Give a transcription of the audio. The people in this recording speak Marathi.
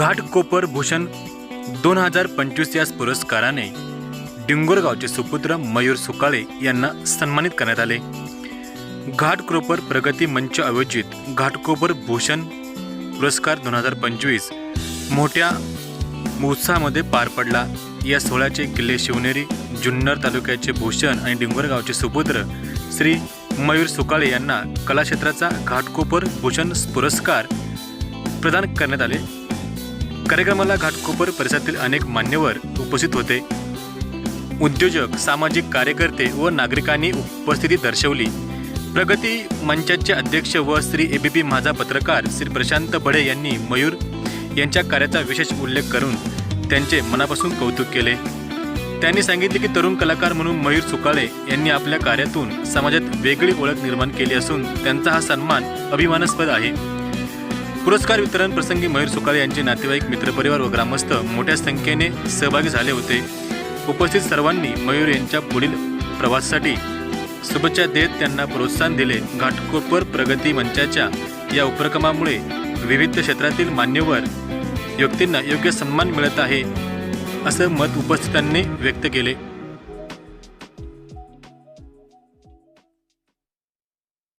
घाटकोपर भूषण दोन हजार पंचवीस या पुरस्काराने डिंगोरगावचे सुपुत्र मयूर सुकाळे यांना सन्मानित करण्यात आले. घाटकोपर प्रगती मंच आयोजित घाटकोपर भूषण पुरस्कार दोन हजार पंचवीस मोठ्या उत्साहामध्ये पार पडला. या सोहळ्याचे किल्ले शिवनेरी जुन्नर तालुक्याचे भूषण आणि डिंगोरगावचे सुपुत्र श्री मयूर सुकाळे यांना कलाक्षेत्राचा घाटकोपर भूषण पुरस्कार प्रदान करण्यात आले. कार्यक्रमाला घाटकोपर परिसरातील अनेक मान्यवर उपस्थित होते. उद्योजक सामाजिक कार्यकर्ते व नागरिकांनी उपस्थिती दर्शवली. प्रगती मंचाचे अध्यक्ष व श्री ए बी पी माझा पत्रकार श्री प्रशांत बडे यांनी मयूर यांच्या कार्याचा विशेष उल्लेख करून त्यांचे मनापासून कौतुक केले. त्यांनी सांगितले की तरुण कलाकार म्हणून मयूर सुकाळे यांनी आपल्या कार्यातून समाजात वेगळी ओळख निर्माण केली असून त्यांचा हा सन्मान अभिमानास्पद आहे. पुरस्कार वितरण प्रसंगी मयूर सुकाळे यांचे नातेवाईक मित्रपरिवार व ग्रामस्थ मोठ्या संख्येने सहभागी झाले होते. उपस्थित सर्वांनी मयूर यांच्या पुढील प्रवासासाठी शुभेच्छा देत त्यांना प्रोत्साहन दिले. घाटकोपर प्रगती मंचाच्या या उपक्रमामुळे विविध क्षेत्रातील मान्यवर व्यक्तींना योग्य सन्मान मिळत आहे असं मत उपस्थितांनी व्यक्त केले.